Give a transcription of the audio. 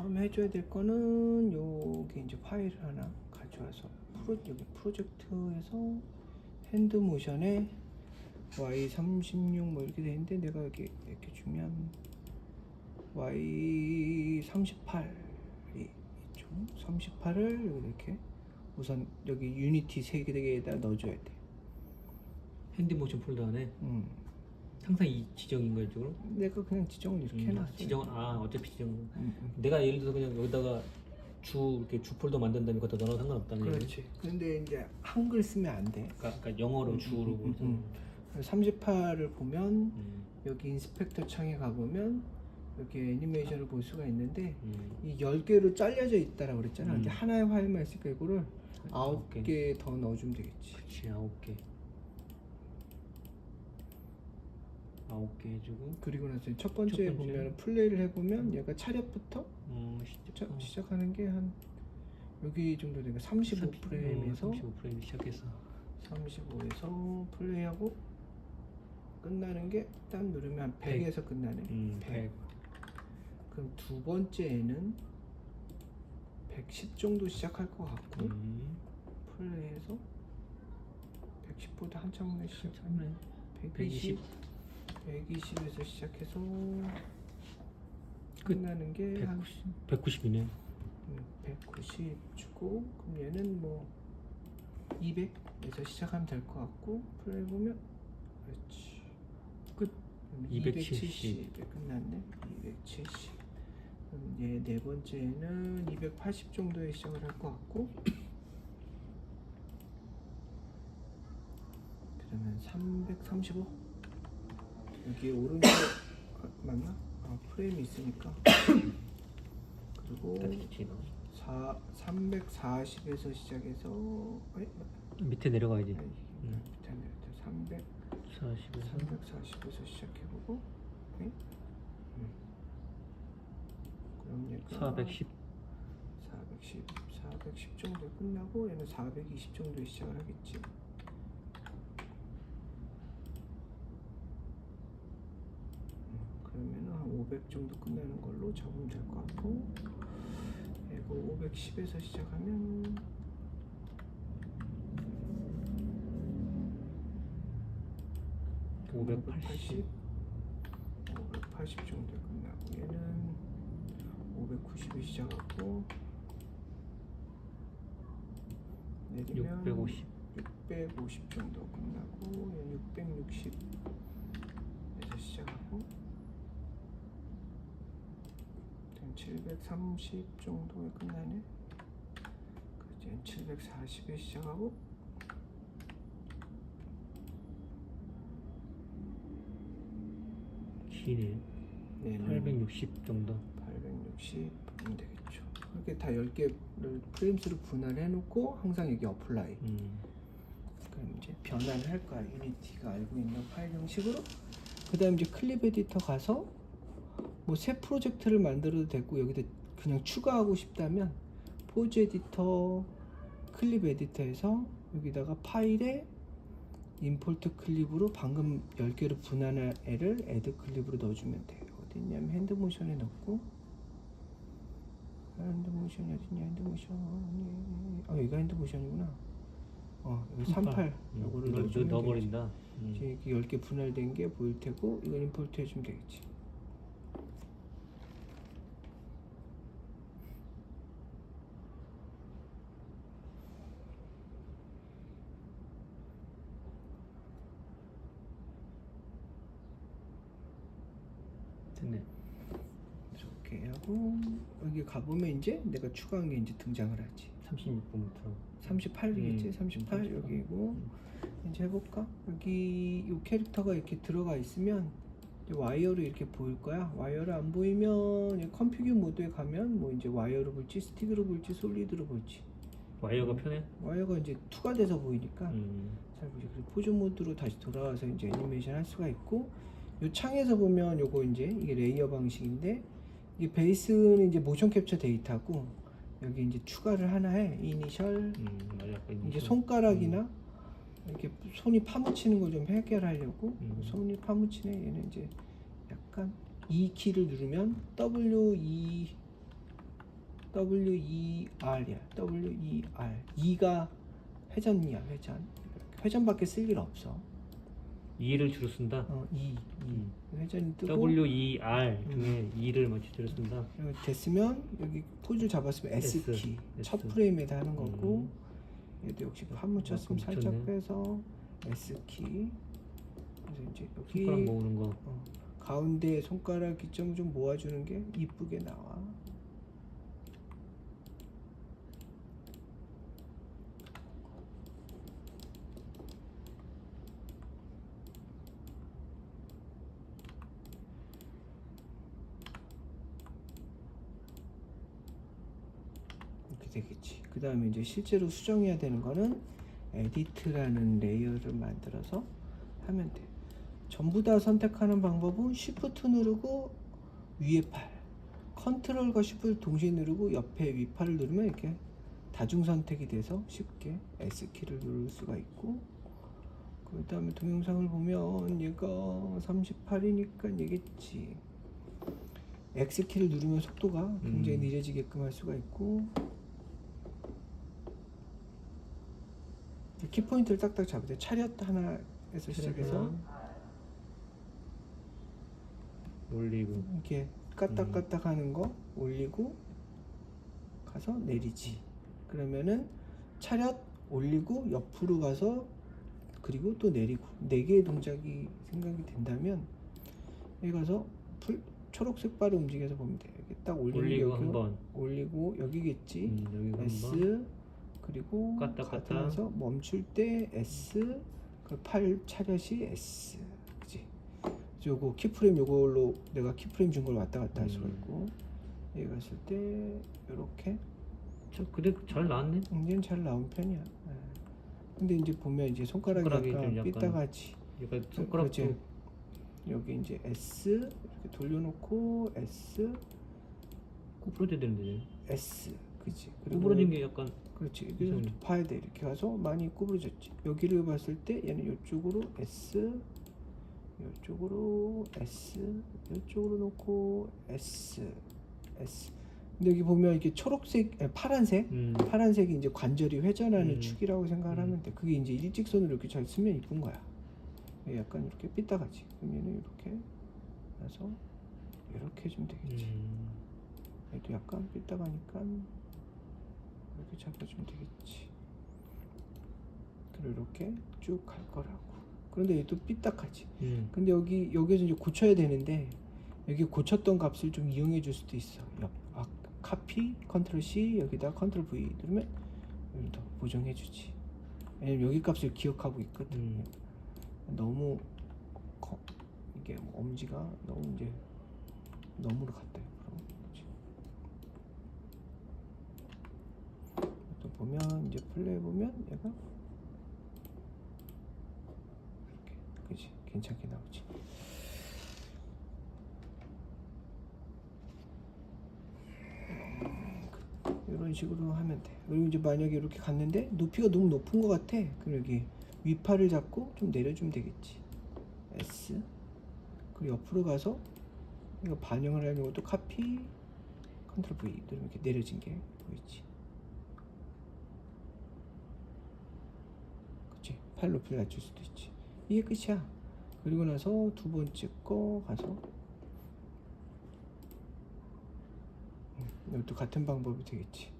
처음 해줘야 될 거는 여기 이제 파일을 하나 가져와서 프로 여기 프로젝트에서 핸드 모션에 Y36 뭐 이렇게 돼 있는데 내가 여기 이렇게 주면 Y38이 있죠. 38을 여기 이렇게 우선 여기 유니티 세 개에다 넣어줘야 돼. 핸드 모션 폴더 안에 음. 항상 이 지정인 거야 이쪽으로? 내가 그냥 지정을 이렇게 음, 해놨어. 지정 아 어차피 지정. 음, 음. 내가 예를 들어서 그냥 여기다가 주 이렇게 주 폴더 만든 다음에 그것도 넣어도 상관없다는 얘기. 그렇지. 근데 이제 한글 쓰면 안 돼. 그러니까, 그러니까 영어로 주로. 음, 음, 음. 38을 보면 음, 여기 인스펙터 창에 가보면 여기 애니메이션을 볼 수가 있는데 음. 이 10개로 잘려져 있다라고 그랬잖아. 음. 근데 하나의 파일만 있으니까 이거를 아홉 개. 9개 더 넣어주면 되겠지. 그치 아홉 개. 아홉 개 해주고. 그리고 나서 첫 번째, 첫 번째. 보면 플레이를 해보면 얘가 차렷부터 음, 시작, 시작하는 게 한 여기 정도 되니까 35 프레임에서 35 프레임 시작해서. 35에서 플레이하고 끝나는 게 딱 누르면 한 100에서 끝나네. 음, 100. 100. 그럼 두 번째에는 110 정도 시작할 것 같고 음. 플레이해서 110보다 한참 내 시작. 참네. 120, 120 에서 시작해서 끝. 끝나는 게한 190. 190이네. 190 주고 그럼 얘는 뭐 200에서 시작하면 될 것 같고 플레이 보면 그렇지 끝. 270. 270에 끝났네 270 그럼 얘 네 번째는 280 정도에 시작을 할 것 같고 그러면 335 여기 오른쪽 아, 맞나? 아 프레임이 있으니까 그리고 그렇지. 너. 4, 340에서 시작해서 어이, 밑에 내려가야지. 아니, 음. 밑에 내렸다. 300, 40에서 340에서 시작해보고 어이? 음. 그럼 얘가 410. 410, 410 정도에 끝나고 얘는 420 정도에 시작을 하겠지. 음, 그러면은 한 500 정도 끝나는 걸로 잡으면 될 것 같고 이거 510에서 시작하면 오 580. 580 정도에 끝나고 얘는 590에 시작하고 내리면 650. 650 정도 끝나고 얘는 660에서 시작하고 730 정도에 끝나네 얘는 740에 시작하고 기네. 얘는 860 정도. 860 보면 되겠죠. 이렇게 다 10개를 프레임수로 분할해 놓고 항상 여기 어플라이. 음. 그럼 이제 변환을 할 거야. 유니티가 알고 있는 파일 형식으로. 그 다음 이제 클립 에디터 가서 뭐 새 프로젝트를 만들어도 되고 여기다 그냥 추가하고 싶다면 포즈 에디터, 클립 에디터에서 여기다가 파일에 임포트 클립으로 방금 10개로 분할한 애를 애드 클립으로 넣어주면 돼요. 어디 있냐면 핸드 모션에 넣고. 핸드 모션이 어딨냐? 핸드 모션이 어 여기가 핸드 모션이구나. 어 여기 38 음, 요거를 이걸 넣어주면 되겠지. 넣어버린다. 음. 이제 이렇게 10개 분할된 게 보일 테고 이걸 임포트 해주면 되겠지 됐네. 하고 여기 가보면 이제 내가 추가한 게 이제 등장을 하지 36분부터. 38이겠지 음, 38 38. 여기고 이제 해볼까 여기 이 캐릭터가 이렇게 들어가 있으면 이제 와이어로 이렇게 보일 거야 와이어를 안 보이면 이 컴퓨터 모드에 가면 뭐 이제 와이어로 볼지 스틱으로 볼지 솔리드로 볼지 와이어가 편해? 와이어가 이제 투가 돼서 보이니까 음. 잘 보지 그리고 포즈 모드로 다시 돌아와서 이제 애니메이션 할 수가 있고 요 창에서 보면 요거 이제 이게 레이어 방식인데 이게 베이스는 이제 모션 캡처 데이터고 여기 이제 추가를 하나 해 이니셜 음, 맞아. 그 이제. 손가락이나 이렇게 손이 파묻히는 거좀 해결하려고 음. 손이 파묻히네 얘는 이제 약간 E 키를 누르면 W E W E R이야. W E R. 2가 회전이야, 회전. 회전밖에 쓸 일 없어. E를 주로 쓴다. 어, 2, 음. 2. 회전이 뜨고 W E R 중에 E를 먼저 주로 쓴다. 그리고 됐으면 여기 포즈 잡았으면 S, S, 키. S. 첫 프레임에다 하는 거고 음. 얘도 역시 판 묻혔으면 아, 살짝 묻혔네. 빼서 S 키. 그래서 이제 여기 손가락 모으는 거. 어, 가운데 손가락 기점 좀 모아주는 게 이쁘게 나와. 되겠지. 그 다음에 이제 실제로 수정해야 되는 거는 에디트라는 레이어를 만들어서 하면 돼. 전부 다 선택하는 방법은 Shift 누르고 위에 팔, 컨트롤과 Shift 동시에 누르고 옆에 위팔을 누르면 이렇게 다중 선택이 돼서 쉽게 S 키를 누를 수가 있고 그 다음에 동영상을 보면 얘가 38이니까 얘겠지. X 키를 누르면 속도가 굉장히 음. 느려지게끔 할 수가 있고 키 포인트를 딱딱 잡을 때 차렷 하나에서 시작해서 올리고. 이렇게 까딱까딱 하는 거 올리고 가서 내리지 그러면은 차렷 올리고 옆으로 가서 그리고 또 내리고 네 개의 동작이 생각이 된다면 여기 가서 풀 초록색 바를 움직여서 보면 돼 이렇게 딱 올리는 게 올리고 여기 한 번. 올리고 여기겠지 음, 여기가 한 S 번. 그리고 까딱, 까딱. 가면서 멈출 때 S 그팔 차렷이 S 그지 요거 키프레임 요걸로 내가 키프레임 준 걸 왔다 갔다 할 수가 음. 있고 여기 갔을 때 요렇게 저 근데 잘 나왔네. 굉장히 잘 나온 편이야 예. 근데 이제 보면 이제 손가락이, 손가락이 약간 삐딱하지 약간 손가락도 그렇지. 여기 이제 S 이렇게 돌려놓고 S 구부러져야 되는데. S 그지 구부러진 게 약간 그렇지. 그래서 이상해. 봐야 돼. 이렇게 가서 많이 구부러졌지. 여기를 봤을 때 얘는 이쪽으로 S, 이쪽으로 S, 이쪽으로 놓고 S, S. 근데 여기 보면 이게 초록색, 아니, 파란색, 음. 파란색이 이제 관절이 회전하는 음. 축이라고 생각을 음. 하면 돼. 그게 이제 일직선으로 이렇게 잘 쓰면 이쁜 거야. 얘 약간 이렇게 삐딱하지. 그럼 얘는 이렇게 해서 이렇게 해주면 되겠지. 음. 얘도 약간 삐딱하니까 이렇게 잡아주면 되겠지. 그리고 이렇게 쭉 갈 거라고. 그런데 얘도 삐딱하지. 음. 근데 여기 여기서 이제 고쳐야 되는데 여기 고쳤던 값을 좀 이용해 줄 수도 있어. 옆, 아, 카피 컨트롤 C 여기다 컨트롤 V 누르면 여기다 보정해 주지. 왜냐면 여기 값을 기억하고 있거든. 음. 너무 커, 이게 뭐 엄지가 너무 이제 너무로 갔다 옆으로 그치. 또 보면 이제 플레이 보면 얘가 이렇게 그지? 괜찮게 나오지. 이런 식으로 하면 돼. 그리고 이제 만약에 이렇게 갔는데 높이가 너무 높은 것 같아. 그럼 여기 위팔을 잡고 좀 내려주면 되겠지. S. 그리고 옆으로 가서 이거 반영을 하는 것도 카피 컨트롤 V 누르면 이렇게 내려진 게 보이지 그치 팔 높이를 낮출 수도 있지. 이게 끝이야. 그리고 나서 두 번째 거 가서 음, 이것도 같은 방법이 되겠지